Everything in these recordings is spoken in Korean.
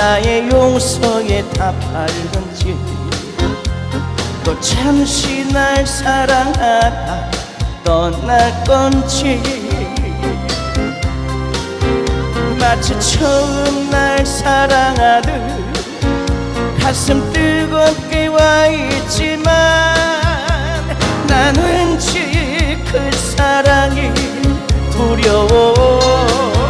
나의 용서에 답하는지. 또 잠시 날 사랑하다 떠날 건지. 마치 처음 날 사랑하듯 가슴 뜨겁게 와 있지만 난 왠지 그 사랑이 두려워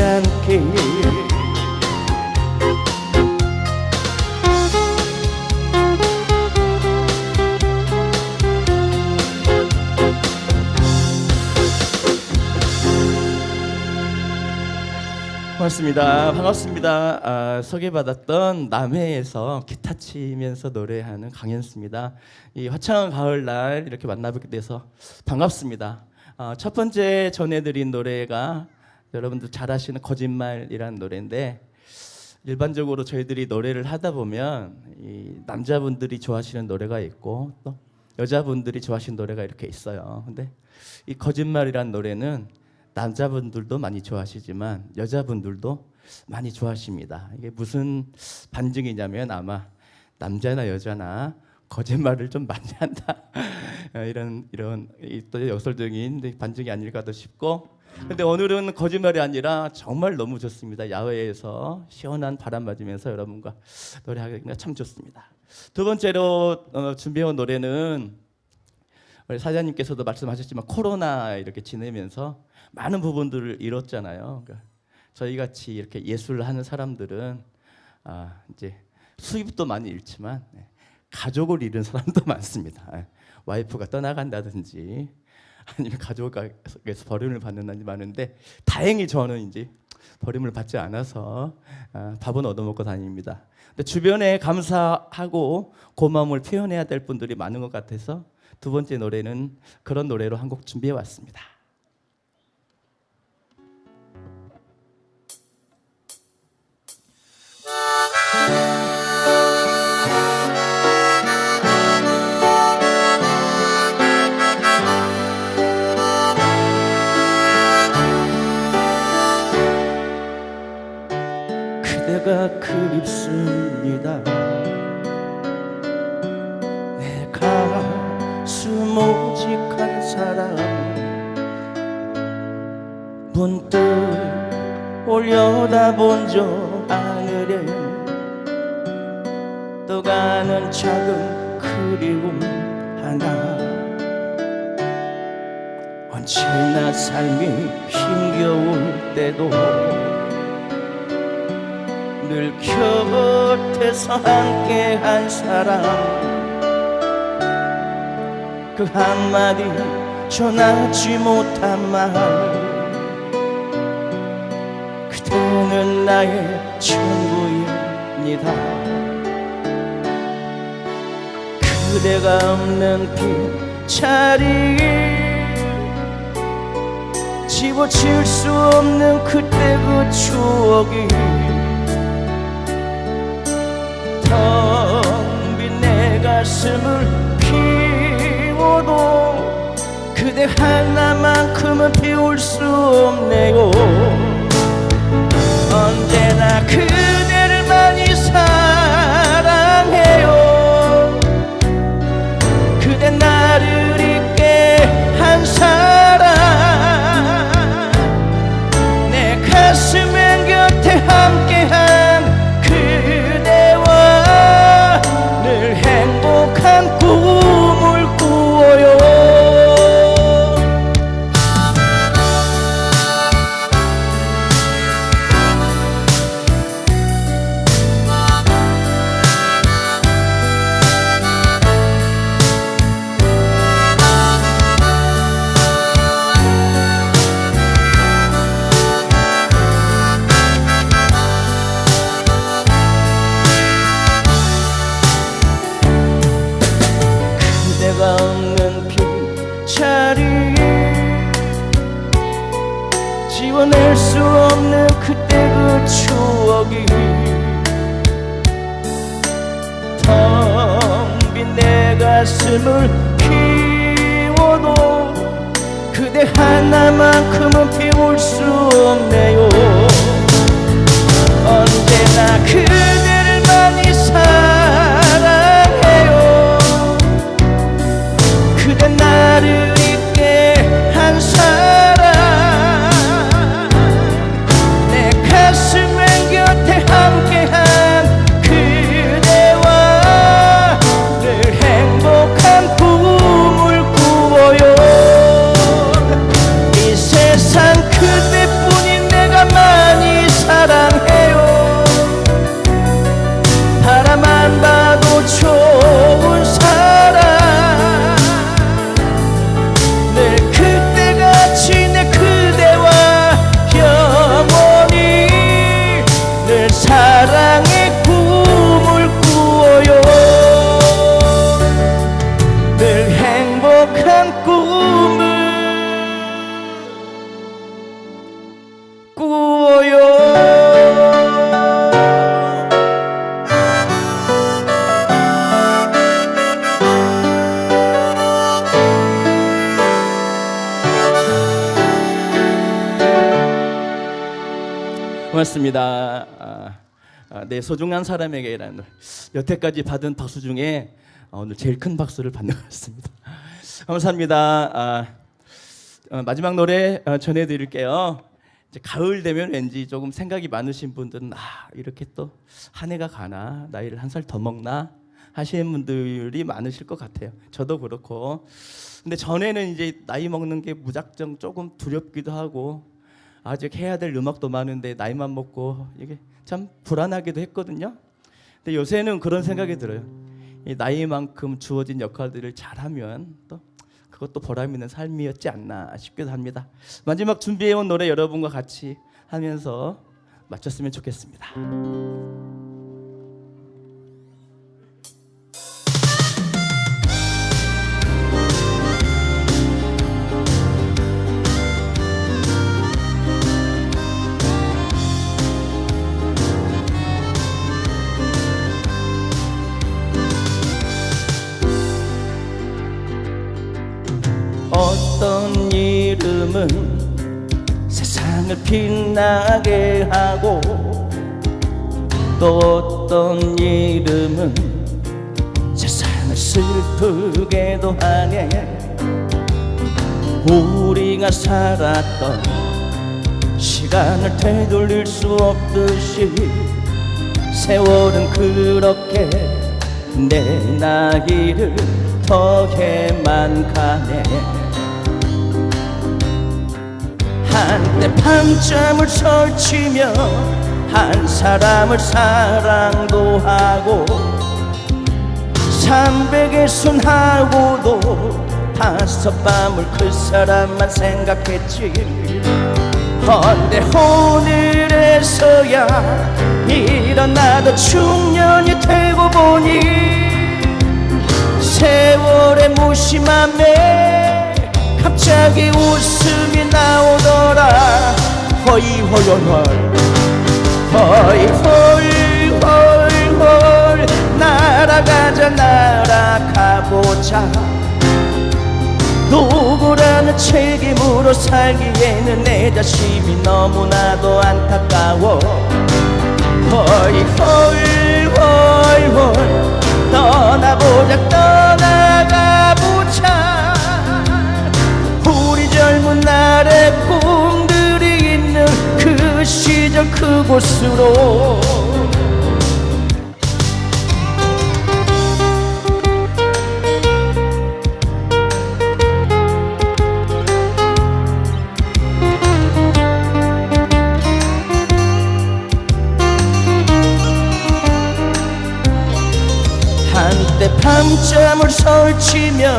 않게 고맙습니다. 반갑습니다. 아, 소개받았던 남해에서 기타 치면서 노래하는 강현수입니다. 이 화창한 가을날 이렇게 만나뵙게 돼서 반갑습니다. 아, 첫 번째 전해드린 노래가 여러분들 잘 아시는 거짓말이라는 노래인데 일반적으로 저희들이 노래를 하다 보면 이 남자분들이 좋아하시는 노래가 있고 또 여자분들이 좋아하시는 노래가 이렇게 있어요. 근데 이 거짓말이란 노래는 남자분들도 많이 좋아하시지만 여자분들도 많이 좋아하십니다. 이게 무슨 반증이냐면 아마 남자나 여자나 거짓말을 좀 많이 한다 이런 이런 이또 역설적인 반증이 아닐까도 싶고 근데 오늘은 거짓말이 아니라 정말 너무 좋습니다. 야외에서 시원한 바람 맞으면서 여러분과 노래하기가 참 좋습니다. 두 번째로 어, 준비해온 노래는 우리 사장님께서도 말씀하셨지만 코로나 이렇게 지내면서 많은 부분들을 잃었잖아요. 그러니까 저희 같이 이렇게 예술을 하는 사람들은 아, 이제 수입도 많이 잃지만 네, 가족을 잃은 사람도 많습니다. 예, 와이프가 떠나간다든지 아니면 가족에서 버림을 받는다든지 많은데 다행히 저는 이제 버림을 받지 않아서 아, 밥은 얻어먹고 다닙니다. 근데 주변에 감사하고 고마움을 표현해야 될 분들이 많은 것 같아서 두 번째 노래는 그런 노래로 한 곡 준비해 왔습니다. 내가 수모직한 사람 문득 올려다본 저 하늘에 떠가는 작은 그리움 하나. 언제나 삶이 힘겨울 때도 늘 곁에서 함께 한 사람. 그 한마디 전하지 못한 말 그대는 나의 전부입니다. 그대가 없는 빈자리 집어칠 수 없는 그때 그 추억이 텅빈 내 가슴을 피워도 그대 하나만큼은 피울 수 지워낼 수 없는 그때 그 추억이 텅 빈 내 가슴을 피워도 그대 하나만큼은 피울 수 없네요. 언제나 그 고맙습니다. 아, 아, 내 소중한 사람에게라는 여태까지 받은 박수 중에 어, 오늘 제일 큰 박수를 받는 것 같습니다. 감사합니다. 아, 어, 마지막 노래 어, 전해드릴게요. 이제 가을 되면 왠지 조금 생각이 많으신 분들은 아 이렇게 또 한 해가 가나 나이를 한 살 더 먹나 하시는 분들이 많으실 것 같아요. 저도 그렇고. 근데 전에는 이제 나이 먹는 게 무작정 조금 두렵기도 하고 아직 해야 될 음악도 많은데 나이만 먹고 이게 참 불안하기도 했거든요. 근데 요새는 그런 생각이 들어요. 이 나이만큼 주어진 역할들을 잘하면 또 그것도 보람 있는 삶이었지 않나 싶기도 합니다. 마지막 준비해온 노래 여러분과 같이 하면서 마쳤으면 좋겠습니다. 이름은 세상을 빛나게 하고 또 어떤 이름은 세상을 슬프게도 하네. 우리가 살았던 시간을 되돌릴 수 없듯이 세월은 그렇게 내 나이를 더해만 가네 한때 밤잠을 설치며 한 사람을 사랑도 하고 삼백의 순하고도 다섯 밤을 그 사람만 생각했지. 헌데 오늘에서야 일어나도 중년이 되고 보니 세월의 무심함에 갑자기 웃음이 나오더라. 허이허이허이 허이허이허이허이 날아가자 날아가보자. 누구라는 책임으로 살기에는 내 자신이 너무나도 안타까워. 헐헐 헐헐 떠나보자 떠 시절 그곳으로. 한때 밤잠을 설치며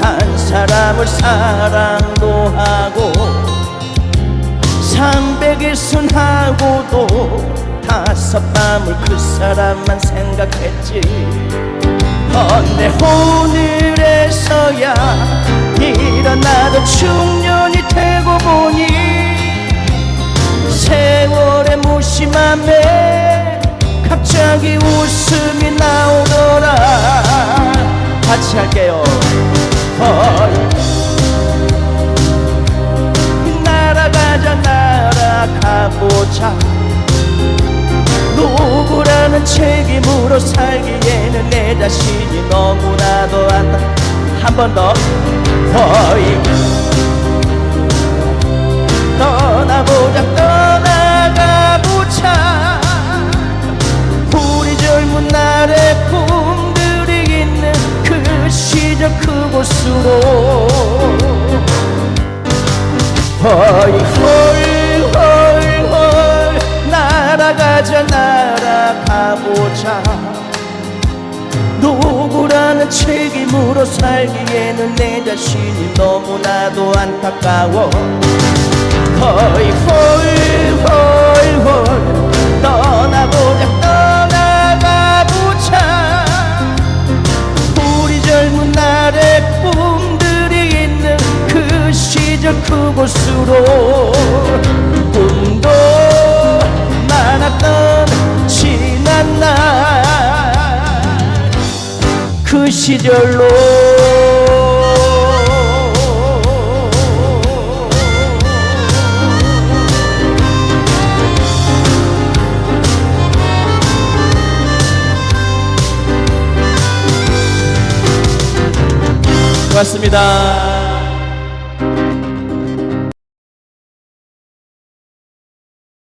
한 사람을 사랑도 하고 삼백일 순 하고도 다섯 밤을 그 사람만 생각했지. 헌데 오늘에서야 일어나도 중년이 되고 보니 세월의 무심함에 갑자기 웃음이 나오더라. 같이 할게요. 헐 날아가보자. 누구라는 책임으로 살기에는 내 자신이 너무나도 안타 한번 더. 허이 떠나보자. 떠나가보자. 우리 젊은 날의 꿈들이 있는 그 시절 그곳으로. 헐헐 날아가자 날아가보자. 누구라는 책임으로 살기에는 내 자신이 너무나도 안타까워. 헐 헐헐헐 떠나보자 떠나가보자. 우리 젊은 날의 꿈들이 있는 그 시절 그곳으로 많았던 지난 날 그 시절로 고맙습니다.